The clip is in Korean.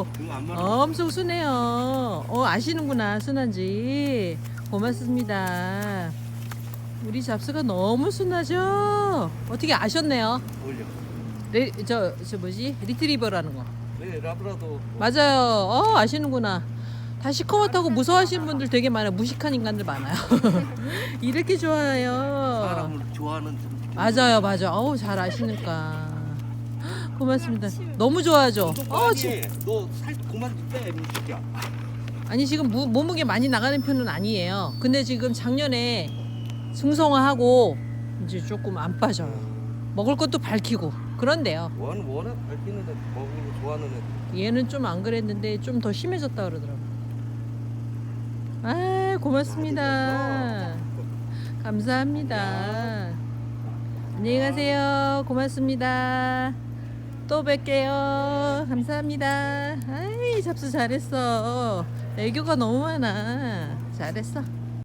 어. 엄청 순해요. 어, 아시는구나, 순한지. 고맙습니다. 우리 잡스가 너무 순하죠? 어떻게 아셨네요? 어울려. 레, 저, 저 뭐지? 리트리버라는 거. 네, 라브라도. 뭐 맞아요. 어, 아시는구나. 다 시커멓다고 무서워하시는 분들 되게 많아요. 무식한 인간들 많아요. 이렇게 좋아해요. 사람을 좋아하는 좀. 맞아요, 맞아. 어우, 잘 아시니까. 고맙습니다. 너무 좋아하죠? 어, 지, 너살 그만 빼, 이 새끼야. 아니, 지금 무, 몸무게 많이 나가는 편은 아니에요. 근데 지금 작년에 승성화하고 이제 조금 안 빠져요. 먹을 것도 밝히고. 그런데요. 원 워낙 밝히는 애, 먹는 거 좋아하는 애. 얘는 좀 안 그랬는데 좀 더 심해졌다 그러더라고. 아, 고맙습니다. 감사합니다. 안녕히 가세요. 고맙습니다. 또 뵐게요. 감사합니다. 아이, 잡수 잘했어. 애교가 너무 많아. 잘했어.